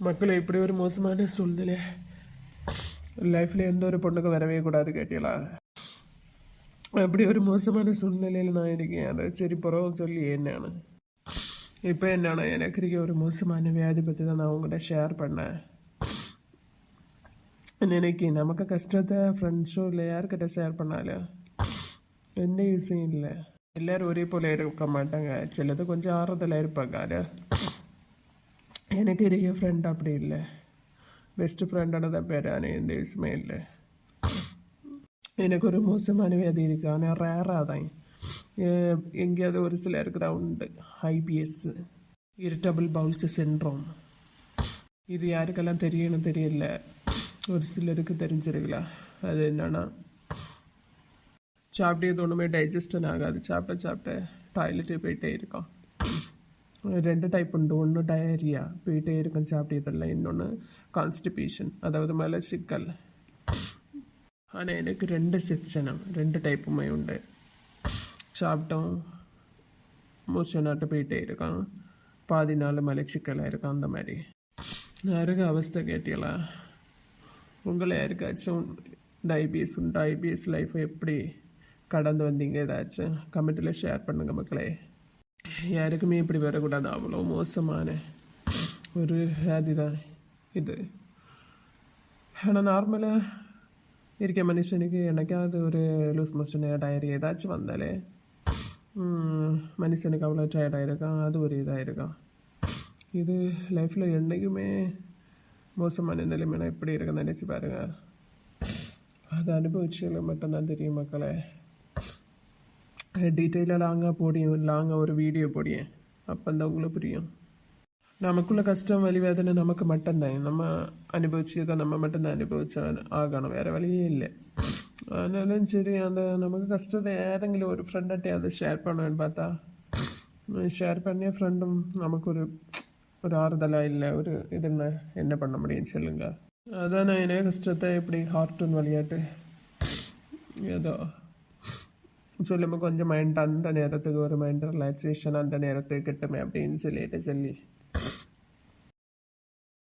மக்களை இப்படி ஒரு மோசமான சூழ்நிலை லைஃப்பில் எந்த ஒரு பொண்ணுக்கும் வரவே கூடாது கேட்டீங்களா அப்படி ஒரு மோசமான சூழ்நிலையில் நான் இருக்கேன் அதை சரி புறவும் சொல்லி என்னன்னு இப்போ என்னன்னா எனக்கு இருக்க ஒரு மோசமான வியாதி பற்றி தான் நான் உங்கள்கிட்ட ஷேர் பண்ணேன் நினைக்கி நமக்கு கஷ்டத்தை ஃப்ரெண்ட்ஸோ இல்லை யார்கிட்ட ஷேர் பண்ணாலும் எந்த யூஸும் இல்லை எல்லாரும் ஒரே போல இருக்க மாட்டாங்க சிலது கொஞ்சம் ஆறுதலாக இருப்பாங்க அது எனக்கு இருக்க ஃப்ரெண்ட் அப்படி இல்லை. பெஸ்ட் ஃப்ரெண்டோட தான் பேர் ஆனால் எந்த விஷயமே இல்லை. எனக்கு ஒரு மோசமான வியாதி இருக்கு. ஆனால் ரேராக தான். எங்கேயாவது ஒரு சிலருக்கு தான் உண்டு. ஐபிஎஸ் இரிட்டபிள் பவுல்ஸ் சென்ட்ரோம் இது யாருக்கெல்லாம் தெரியணும் தெரியல. ஒரு சிலருக்கு தெரிஞ்சிருக்கலாம். அது என்னன்னா சாப்பிட்டே ஒன்றுமே டைஜஸ்டன் ஆகாது. சாப்பிட்ட சாப்பிட்ட டாய்லெட்டே போயிட்டே இருக்கான். ரெண்டு டைப் உண்டு. ஒன்று டயரியா போயிட்டே இருக்கும் சாப்பிட்டதில்ல இன்னொன்று கான்ஸ்டிபேஷன் அதாவது மலச்சிக்கல். ஆனால் எனக்கு ரெண்டு செக்ஷனும் ரெண்டு டைப்புமே உண்டு. சாப்பிட்டோம். மூச்சனாட்டு போயிட்டே இருக்கான். பாதி நாள் மலைச்சிக்கலாக இருக்கான் அந்த மாதிரி. யாருக்கு அவஸ்தை கேட்டீங்களா உங்களை யாருக்காச்சும் இந்த ஐபிஎஸ் உண்டு? ஐபிஎஸ் லைஃப் எப்படி கடந்து வந்தீங்க ஏதாச்சும்? கமெண்ட்டில் ஷேர் பண்ணுங்கள் மக்களே. யாருக்குமே இப்படி வரக்கூடாது. அவ்வளோ மோசமான ஒரு வியாதி தான் இது ஆனால் நார்மலாக இருக்க மனுஷனுக்கு எனக்காவது ஒரு லூஸ் மோஷன் டயரி ஏதாச்சும் வந்தாலே மனுஷனுக்கு அவ்வளோ டயர்டாக இருக்கான் அது ஒரு இதாக இருக்கான் இது லைஃப்பில் என்றைக்குமே மோசமான நிலைமைனா எப்படி இருக்குன்னு நினச்சி பாருங்கள் அதை அனுபவிச்சதில் மட்டும்தான் தெரியும் மக்களே. டீட்டெயிலாக லாங்காக போடியும் லாங்காக ஒரு வீடியோ போடியேன் அப்போந்தான் உங்களுக்கு புரியும். நமக்குள்ள கஷ்டம் வழி வேதனை நமக்கு மட்டும்தான். நம்ம அனுபவிச்சதை நம்ம மட்டும்தான் அனுபவிச்ச ஆகணும். வேறு வழியே இல்லை. ஆனாலும் சரி அந்த நமக்கு கஷ்டத்தை ஏதெങ്കിലും ஒரு ஃப்ரெண்டாட்டே அதை ஷேர் பண்ணுவேன்னு பார்த்தா ஷேர் பண்ணிய ஃப்ரெண்டும் நமக்கு ஒரு ஒரு ஆறுதலாக இல்லை ஒரு இது என்ன என்ன பண்ண முடியும் சொல்லுங்கள் அதான் நான் என்ன கஷ்டத்தை இப்படி கார்ட்டூன் விளையாட்டு ஏதோ சொல்லும்போது கொஞ்சம் மைண்ட் அந்த நேரத்துக்கு ஒரு மைண்ட் ரிலாக்ஸேஷன் அந்த நேரத்துக்கு கிட்டுமே அப்படின்னு சொல்லிட்டு சொல்லி.